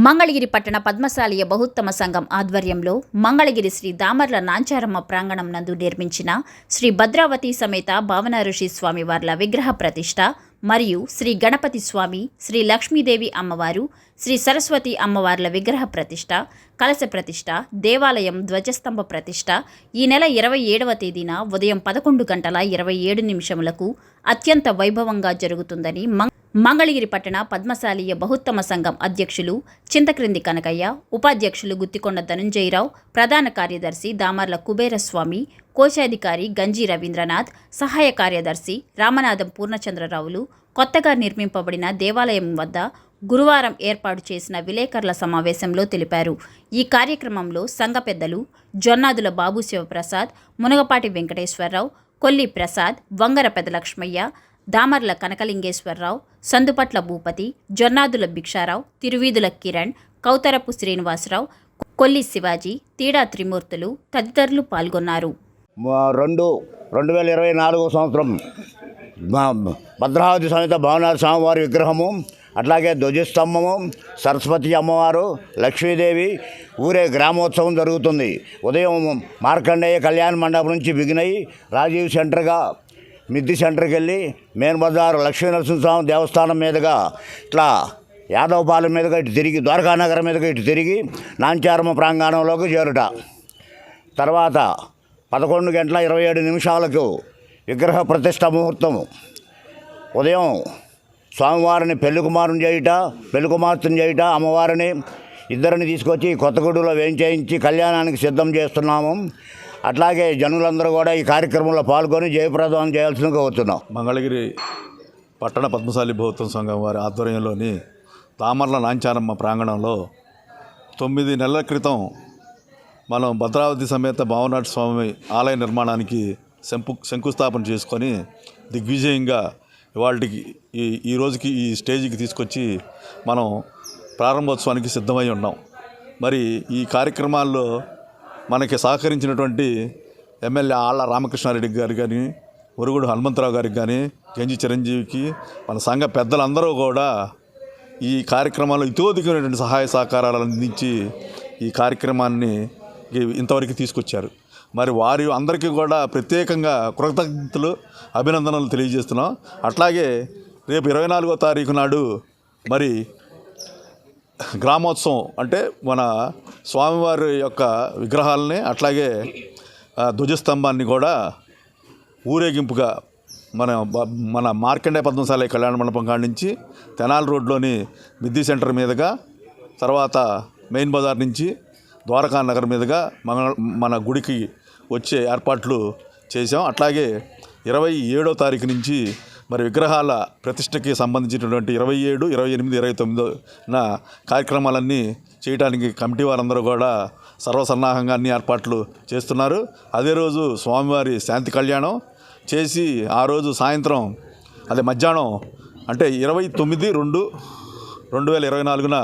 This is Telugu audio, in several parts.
మంగళగిరి పట్టణ పద్మశాలియ బహుత్తమ సంఘం ఆధ్వర్యంలో మంగళగిరి శ్రీ దామర్ల నాంచారమ్మ ప్రాంగణం నందు నిర్మించిన శ్రీ భద్రావతి సమేత భావన ఋషి స్వామి వార్ల విగ్రహ ప్రతిష్ట మరియు శ్రీ గణపతి స్వామి శ్రీ లక్ష్మీదేవి అమ్మవారు శ్రీ సరస్వతి అమ్మవార్ల విగ్రహ ప్రతిష్ట కలశ ప్రతిష్ట దేవాలయం ధ్వజస్తంభ ప్రతిష్ట ఈ నెల ఇరవై ఏడవ తేదీన ఉదయం పదకొండు గంటల ఇరవై ఏడు నిమిషములకు అత్యంత వైభవంగా జరుగుతుందని మంగ మంగళగిరి పట్టణ పద్మశాలీయ బహుత్తమ సంఘం అధ్యక్షులు చింతక్రింది కనకయ్య ఉపాధ్యక్షులు గుత్తికొండ ధనుంజయరావు ప్రధాన కార్యదర్శి దామర్ల కుబేరస్వామి కోశాధికారి గంజి రవీంద్రనాథ్ సహాయ కార్యదర్శి రామనాథం పూర్ణచంద్రరావులు కొత్తగా నిర్మింపబడిన దేవాలయం వద్ద గురువారం ఏర్పాటు చేసిన విలేకరుల సమావేశంలో తెలిపారు. ఈ కార్యక్రమంలో సంఘ పెద్దలు జొన్నాదుల బాబు శివప్రసాద్ మునగపాటి వెంకటేశ్వరరావు కొల్లి ప్రసాద్ వంగర పెదలక్ష్మయ్య దామర్ల కనకలింగేశ్వరరావు సందుపట్ల భూపతి జొన్నాదుల భిక్షారావు తిరువీధుల కిరణ్ కౌతరపు శ్రీనివాసరావు కొల్లి శివాజీ తీడా త్రిమూర్తులు తదితరులు పాల్గొన్నారు. రెండు రెండు వేల ఇరవై నాలుగో సంవత్సరం భద్రావతి సమేత భవనాథ స్వామివారి విగ్రహము అట్లాగే ధ్వజస్తంభము సరస్వతి అమ్మవారు లక్ష్మీదేవి ఊరే గ్రామోత్సవం జరుగుతుంది. ఉదయం మార్కండేయ కళ్యాణ మండపం నుంచి బిగినయి రాజీవ్ సెంటర్గా మిద్ది సెంటర్కి వెళ్ళి మెయిన్ బజార్ లక్ష్మీ నరసింహస్వామి దేవస్థానం మీదుగా ఇట్లా యాదవపాలెం మీదుగా ఇటు తిరిగి ద్వారకానగరం మీదుగా ఇటు తిరిగి నాంచారమ్మ ప్రాంగణంలోకి చేరుట. తర్వాత పదకొండు గంటల ఇరవై ఏడు నిమిషాలకు విగ్రహ ప్రతిష్ట ముహూర్తం. ఉదయం స్వామివారిని పెళ్ళికుమారుని చేయుట పెళ్ళి కుమార్తెను చేయుట అమ్మవారిని ఇద్దరిని తీసుకొచ్చి కొత్తగూడలో వేయించేయించి కళ్యాణానికి సిద్ధం చేస్తున్నాము. అట్లాగే జనులందరూ కూడా ఈ కార్యక్రమంలో పాల్గొని జయప్రదం చేయాల్సిందిగా కోరుతున్నాం. మంగళగిరి పట్టణ పద్మశాలి బౌద్ధం సంఘం వారి ఆధ్వర్యంలోని తామర్ల నాంచారమ్మ ప్రాంగణంలో తొమ్మిది నెలల క్రితం మనం భద్రావతి సమేత భావనాథ స్వామి ఆలయ నిర్మాణానికి శంకు శంకుస్థాపన చేసుకొని దిగ్విజయంగా ఇవాళకి ఈ ఈ రోజుకి ఈ స్టేజ్కి తీసుకొచ్చి మనం ప్రారంభోత్సవానికి సిద్ధమై ఉన్నాం. మరి ఈ కార్యక్రమాల్లో మనకి సహకరించినటువంటి ఎమ్మెల్యే ఆళ్ళ రామకృష్ణారెడ్డి గారు కానీ ఒరుగుడు హనుమంతరావు గారికి కానీ గంజి చిరంజీవికి మన సంఘ పెద్దలందరూ కూడా ఈ కార్యక్రమాల్లో ఇతోధికమైనటువంటి సహాయ సహకారాలు అందించి ఈ కార్యక్రమాన్ని ఇంతవరకు తీసుకొచ్చారు. మరి వారి అందరికీ కూడా ప్రత్యేకంగా కృతజ్ఞతలు అభినందనలు తెలియజేస్తున్నాం. అట్లాగే రేపు ఇరవై నాలుగో తారీఖు నాడు మరి గ్రామోత్సవం అంటే మన స్వామివారి యొక్క విగ్రహాలని అట్లాగే ధ్వజస్తంభాన్ని కూడా ఊరేగింపుగా మన మన మార్కండే పద్మశాలి కళ్యాణ మండపం కాడి నుంచి తెనాలి రోడ్లోని మిద్ది సెంటర్ మీదుగా తర్వాత మెయిన్ బజార్ నుంచి ద్వారకా నగర్ మీదుగా మన మన గుడికి వచ్చే ఏర్పాట్లు చేసాం అట్లాగే ఇరవై ఏడో తారీఖు నుంచి మరి విగ్రహాల ప్రతిష్టకి సంబంధించినటువంటి ఇరవై ఏడు ఇరవై ఎనిమిది ఇరవై తొమ్మిదో నా కార్యక్రమాలన్నీ చేయడానికి కమిటీ వారందరూ కూడా సర్వసన్నాహంగా అన్ని ఏర్పాట్లు చేస్తున్నారు. అదే రోజు స్వామివారి శాంతి కళ్యాణం చేసి ఆ రోజు సాయంత్రం అదే మధ్యాహ్నం అంటే ఇరవై తొమ్మిది రెండు రెండు వేల ఇరవై నాలుగున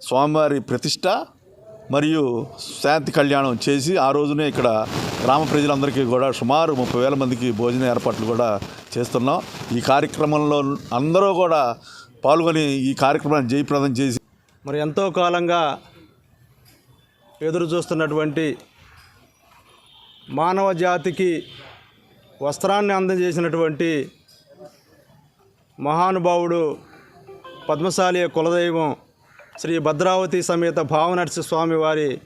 స్వామివారి ప్రతిష్ట మరియు శాంతి కళ్యాణం చేసి ఆ రోజునే ఇక్కడ గ్రామ ప్రజలందరికీ కూడా సుమారు ముప్పై వేల మందికి భోజన ఏర్పాట్లు కూడా చేస్తున్నాం. ఈ కార్యక్రమంలో అందరూ కూడా పాల్గొని ఈ కార్యక్రమాన్ని జయప్రదం చేసి మరి ఎంతో కాలంగా ఎదురు చూస్తున్నటువంటి మానవ జాతికి వస్త్రాన్ని అందజేసినటువంటి మహానుభావుడు పద్మశాలి కులదైవం శ్రీ భద్రావతి సమేత భావనర్సి స్వామివారి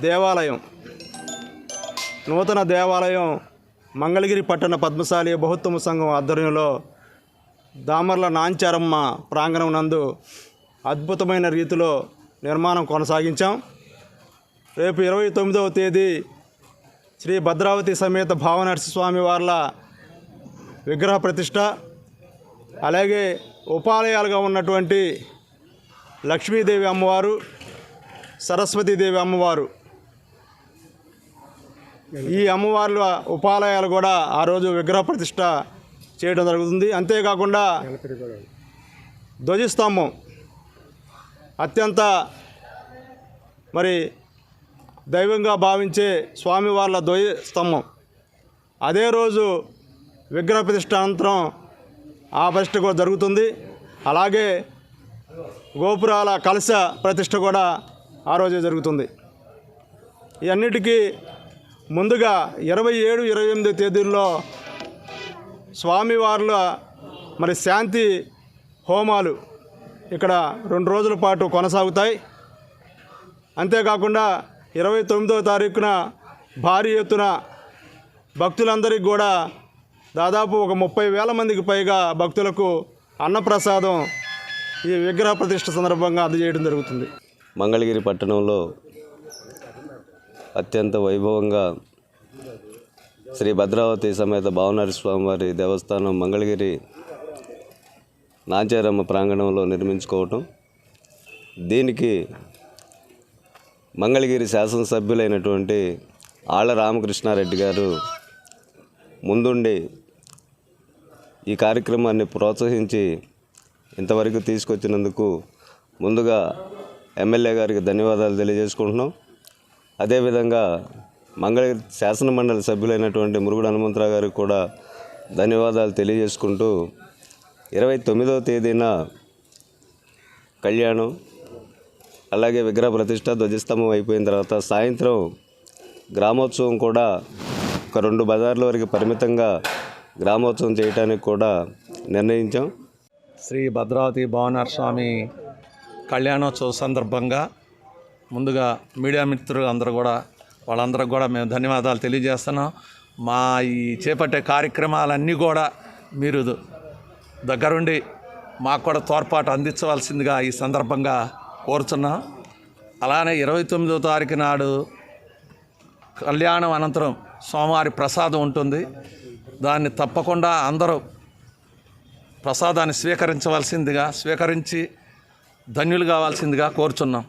దేవాలయం. నూతన దేవాలయం మంగళగిరి పట్టణ పద్మశాలి బహుత్తమ సంఘం ఆధ్వర్యంలో దామర్ల నాంచారమ్మ ప్రాంగణం నందు అద్భుతమైన రీతిలో నిర్మాణం కొనసాగించాం. రేపు ఇరవై తొమ్మిదవ తేదీ శ్రీ భద్రావతి సమేత భావనర్సి స్వామి వార్ల విగ్రహ ప్రతిష్ట. అలాగే ఉపాలయాలుగా ఉన్నటువంటి లక్ష్మీదేవి అమ్మవారు సరస్వతీదేవి అమ్మవారు. ఈ అమ్మవార్ల ఉపాలయాలు కూడా ఆ రోజు విగ్రహ ప్రతిష్ట చేయడం జరుగుతుంది. అంతేకాకుండా ధ్వజస్తంభం అత్యంత మరి దైవంగా భావించే స్వామివార్ల ధ్వజ స్తంభం అదే రోజు విగ్రహ ప్రతిష్ట అనంతరం ఆ ప్రతిష్ట కూడా జరుగుతుంది. అలాగే గోపురాల కలశ ప్రతిష్ట కూడా ఆ రోజే జరుగుతుంది. ఇవన్నిటికీ ముందుగా ఇరవై ఏడు ఇరవై ఎనిమిది తేదీల్లో స్వామివార్ల మరి శాంతి హోమాలు ఇక్కడ రెండు రోజుల పాటు కొనసాగుతాయి. అంతేకాకుండా ఇరవై తొమ్మిదవ తారీఖున భారీ ఎత్తున భక్తులందరికీ కూడా దాదాపు ఒక ముప్పై వేల మందికి పైగా భక్తులకు అన్నప్రసాదం ఈ విగ్రహ ప్రతిష్ట సందర్భంగా అందజేయడం జరుగుతుంది. మంగళగిరి పట్టణంలో అత్యంత వైభవంగా శ్రీ భద్రావతి సమేత భావనారి స్వామివారి దేవస్థానం మంగళగిరి నాంచారమ్మ ప్రాంగణంలో నిర్మించుకోవటం దీనికి మంగళగిరి శాసనసభ్యులైనటువంటి ఆళ్ళ రామకృష్ణారెడ్డి గారు ముందుండి ఈ కార్యక్రమాన్ని ప్రోత్సహించి ఇంతవరకు తీసుకొచ్చినందుకు ముందుగా ఎమ్మెల్యే గారికి ధన్యవాదాలు తెలియజేసుకుంటున్నాం. అదేవిధంగా మంగళగిరి శాసనమండలి సభ్యులైనటువంటి మురుగుడు హనుమంతరావు గారికి కూడా ధన్యవాదాలు తెలియజేసుకుంటూ ఇరవై తొమ్మిదవ తేదీన కళ్యాణం అలాగే విగ్రహ ప్రతిష్ట ధ్వజస్తంభం అయిపోయిన తర్వాత సాయంత్రం గ్రామోత్సవం కూడా ఒక రెండు బజార్ల వరకు పరిమితంగా గ్రామోత్సవం చేయడానికి కూడా నిర్ణయించాం. శ్రీ భద్రావతి భవనార్ స్వామి కళ్యాణోత్సవ సందర్భంగా ముందుగా మీడియా మిత్రులు అందరూ కూడా వాళ్ళందరికి కూడా మేము ధన్యవాదాలు తెలియజేస్తున్నాం. మా ఈ చేపట్టే కార్యక్రమాలన్నీ కూడా మీరు దగ్గరుండి మాకు కూడా తోడ్పాటు అందించవలసిందిగా ఈ సందర్భంగా కోరుచున్నాం. అలానే ఇరవై తొమ్మిదో తారీఖు నాడు కళ్యాణం అనంతరం సోమవారి ప్రసాదం ఉంటుంది. దాన్ని తప్పకుండా అందరూ ప్రసాదాన్ని స్వీకరించవలసిందిగా స్వీకరించి ధన్యులు కావాల్సిందిగా కోరుచున్నాం.